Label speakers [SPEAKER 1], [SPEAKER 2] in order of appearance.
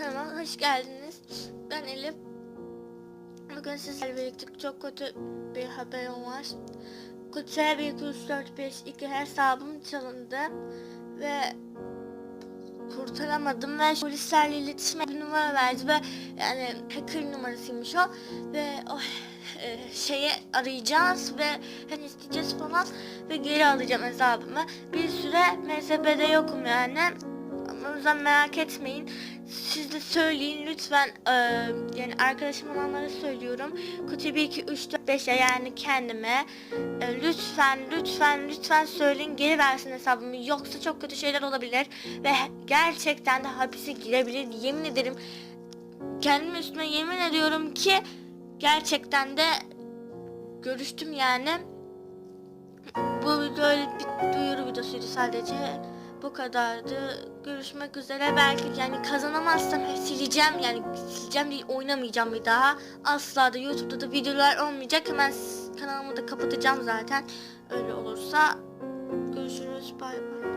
[SPEAKER 1] kanalıma hoş geldiniz. Ben Elif. Bugün sizlerle birlikte çok kötü bir haberim var. Kutsal 1 hesabım çalındı ve kurtaramadım ve polislerle iletişime bir numara verdi ve yani hacker numarasıymış o ve o e, şeyi arayacağız ve hani isteyeceğiz falan ve geri alacağım hesabımı. Bir süre MSB'de yokum yani. O yüzden merak etmeyin. Siz de söyleyin lütfen. Ee, yani arkadaşım olanlara söylüyorum. Kutu 1, 2, 3, 4, 5'e yani kendime. e, lütfen, lütfen, lütfen söyleyin geri versin hesabımı. Yoksa çok kötü şeyler olabilir. Ve gerçekten de hapise girebilir. Yemin ederim. Kendim üstüne yemin ediyorum ki gerçekten de görüştüm yani. Bu video öyle bir duyuru videosuydu sadece. Bu kadardı. Görüşmek üzere. Belki yani kazanamazsam hep sileceğim. Yani sileceğim değil oynamayacağım bir daha. Asla da YouTube'da da videolar olmayacak. Hemen kanalımı da kapatacağım zaten. Öyle olursa. Görüşürüz. Bay bay.